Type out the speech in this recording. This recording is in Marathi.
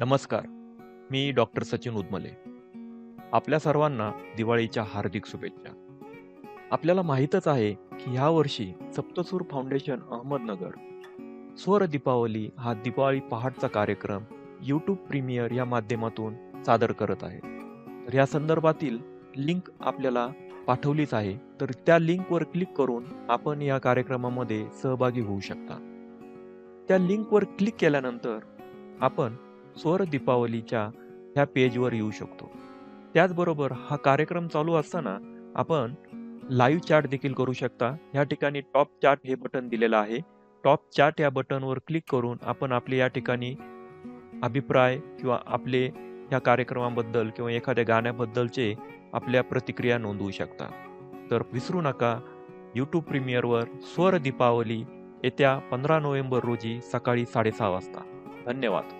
नमस्कार मी डॉक्टर सचिन उदमले. आपल्या सर्वांना दिवाळीच्या हार्दिक शुभेच्छा. आपल्याला माहीतच आहे की ह्या वर्षी सप्तसूर फाउंडेशन अहमदनगर स्वर दीपावली हा दिवाळी पहाटचा कार्यक्रम यूट्यूब प्रीमियर या माध्यमातून सादर करत आहे. तर या संदर्भातील लिंक आपल्याला पाठवलीच आहे तर त्या लिंकवर क्लिक करून आपण या कार्यक्रमामध्ये सहभागी होऊ शकता. त्या लिंकवर क्लिक केल्यानंतर आपण स्वर दीपावलीच्या ह्या पेजवर येऊ शकतो. त्याचबरोबर हा कार्यक्रम चालू असताना आपण लाईव्ह चॅट देखील करू शकता. या ठिकाणी टॉप चॅट हे बटन दिलेलं आहे. टॉप चॅट या बटनवर क्लिक करून आपण आपले या ठिकाणी अभिप्राय किंवा आपले ह्या कार्यक्रमाबद्दल किंवा एखाद्या गाण्याबद्दलचे आपल्या प्रतिक्रिया नोंदवू शकता. तर विसरू नका यूट्यूब प्रीमियरवर स्वर दीपावली येत्या पंधरा नोव्हेंबर रोजी सकाळी साडेसहा वाजता. धन्यवाद.